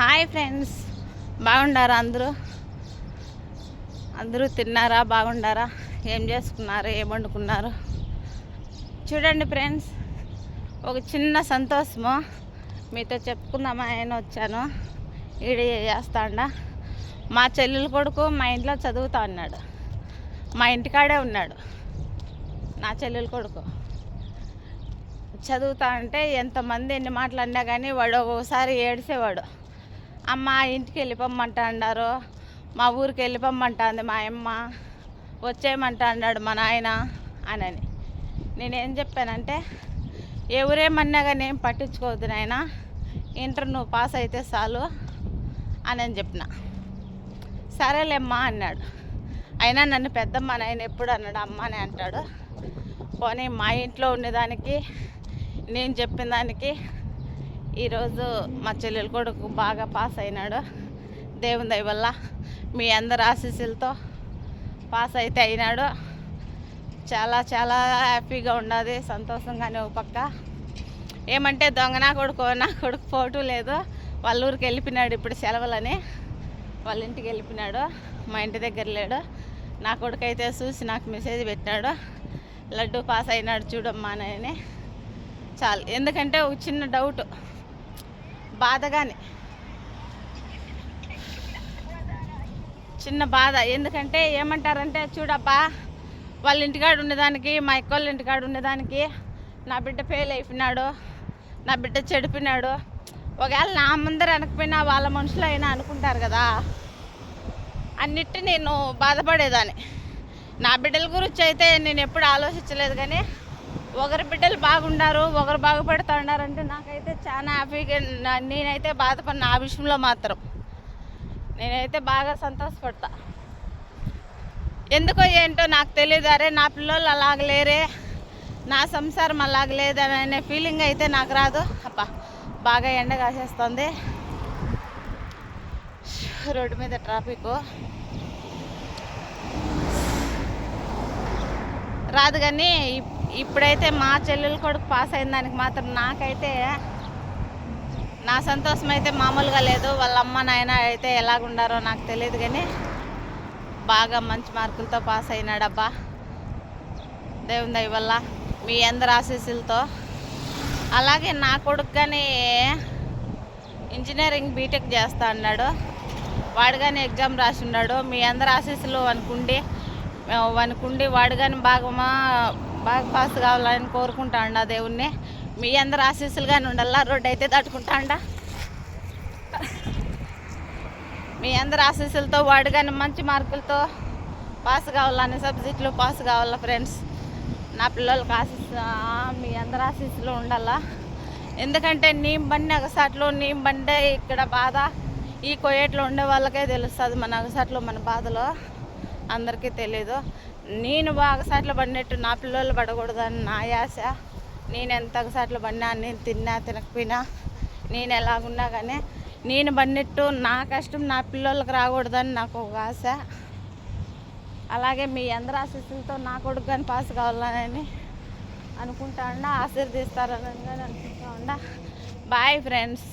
Hi friends. బాగుండారా అందరూ? అందరూ తిన్నారా? బాగుండారా? ఏం చేసుకున్నారు? ఏం వండుకున్నారు? చూడండి ఫ్రెండ్స్ ఒక చిన్న సంతోషము. మీతో చెప్పుకుందామా? ఆయన వచ్చాను. ఈడ చేస్తాండా. మా చెల్లెలు కొడుకు మా ఇంట్లో చదువుతా ఉన్నాడు. మా ఇంటికాడే ఉన్నాడు. నా చెల్లెలు కొడుకు. చదువుతా అంటే ఎంతమంది ఎన్ని మాటలు అన్నా కానీ వాడు ఒక్కోసారి ఏడిసేవాడు అమ్మ ఇంటికి వెళ్ళిపోమ్మంట అన్నారు. మా ఊరికి వెళ్ళిపోమ్మంటుంది మా అమ్మ. వచ్చేయమంట అన్నాడు మా నాయన అనని. నేనేం చెప్పానంటే ఎవరేమన్నా కానీ ఏం పట్టించుకోవద్దు నాయన. ఇంటర్ నువ్వు పాస్ అయితే చాలు అని అని చెప్పిన. సరేలేమ్మా అన్నాడు. అయినా నన్ను పెద్దమ్మ నాయన ఎప్పుడు అన్నాడు అమ్మ అని అంటాడు. పోనీ మా ఇంట్లో ఉండేదానికి నేను చెప్పిన దానికి ఈరోజు మా చెల్లెలు కొడుకు బాగా పాస్ అయినాడు. దేవుని దయ వల్ల మీ అందరి ఆశీస్సులతో పాస్ అయితే అయినాడు. చాలా చాలా హ్యాపీగా ఉన్నది సంతోషంగానే ఒక పక్క. ఏమంటే దొంగ నా కొడుకు నా కొడుకు పోటు లేదు. వాళ్ళ ఊరికి వెళ్ళిపోయినాడు ఇప్పుడు సెలవులని. వాళ్ళ ఇంటికి వెళ్ళిపోయినాడు మా ఇంటి దగ్గర లేడు. నా కొడుకు అయితే చూసి నాకు మెసేజ్ పెట్టినాడు. లడ్డు పాస్ అయినాడు చూడమ్మా అని చాలు. ఎందుకంటే ఒక చిన్న డౌట్ బాధగానే. చిన్న బాధ. ఎందుకంటే ఏమంటారంటే చూడబ్బా వాళ్ళ ఇంటికాడ ఉండేదానికి మా ఎక్క వాళ్ళ ఇంటికాడ ఉండేదానికి నా బిడ్డ ఫెయిల్ అయిపోయినాడు నా బిడ్డ చెడిపోయినాడు. ఒకవేళ నా ముందర అనకపోయినా వాళ్ళ మనుషులు అయినా అనుకుంటారు కదా. అన్నిటి నేను బాధపడేదాన్ని. నా బిడ్డల గురించి అయితే నేను ఎప్పుడు ఆలోచించలేదు కానీ ఒకరి బిడ్డలు బాగుండారు ఒకరు బాగుపడుతున్నారు నాకైతే చాలా హ్యాపీగా నా- నేనైతే బాధపడిన ఆ విషయంలో మాత్రం. నేనైతే బాగా సంతోషపడతా. ఎందుకో ఏంటో నాకు తెలియదు అరే నా పిల్లలు అలాగ లేరే నా సంసారం అలాగ అనే ఫీలింగ్ అయితే నాకు రాదు. అబ్బా బాగా ఎండ కాసేస్తుంది. రోడ్డు మీద ట్రాఫిక్ రాదు కానీ ఇప్- ఇప్పుడైతే మా చెల్లెలు కొడుకు పాస్ అయిన దానికి మాత్రం నాకైతే నా సంతోషం అయితే మామూలుగా లేదు. వాళ్ళ అమ్మ నాయన అయితే ఎలాగుండారో నాకు తెలియదు కానీ బాగా మంచి మార్కులతో పాస్ అయినాడబ్బా. దేవుని దయ వల్ల మీ అందరి ఆశీస్సులతో. అలాగే నా కొడుకు కానీ ఇంజనీరింగ్ బీటెక్ చేస్తా అన్నాడు. వాడు కానీ ఎగ్జామ్ రాసి ఉన్నాడు. మీ అందరి ఆశీస్సులు అనుకుండి అనుకుండి వాడు కానీ బాగా మా- బాగా పాస్ కావాలని కోరుకుంటా అండ దేవుణ్ణి. మీ అందరు ఆశీస్సులు కానీ ఉండాలా? రోడ్డు అయితే తట్టుకుంటా మీ అందరు ఆశీస్సులతో వాడు కానీ మంచి మార్కులతో పాస్ కావాలని సబ్జెక్టులు పాస్ కావాలా ఫ్రెండ్స్? నా పిల్లలకి ఆశీస్ మీ అందరు ఆశీస్సులు ఉండాలా? ఎందుకంటే నీ బండి అగసాట్లో నీ బండే ఇక్కడ బాధ. ఈ కొయ్యట్లో ఉండే వాళ్ళకే తెలుస్తుంది మన అగసాట్లో మన బాధలో. అందరికీ తెలీదు. నేను బాగా సార్లు పడినట్టు నా పిల్లలు పడకూడదని నా ఆశ. నేను ఎంత సార్లు పడినా నేను తిన్నా తినకపోయినా నేను ఎలాగున్నా కానీ నేను పడినట్టు నా కష్టం నా పిల్లలకు రాకూడదని నాకు ఒక ఆశ. అలాగే మీ అందరి ఆశీస్సులతో నా కొడుకు కానీ పాస్ కావాలని అనుకుంటా ఉండా ఆశీర్దిస్తారని కానీ అనుకుంటా ఉండా. Bye friends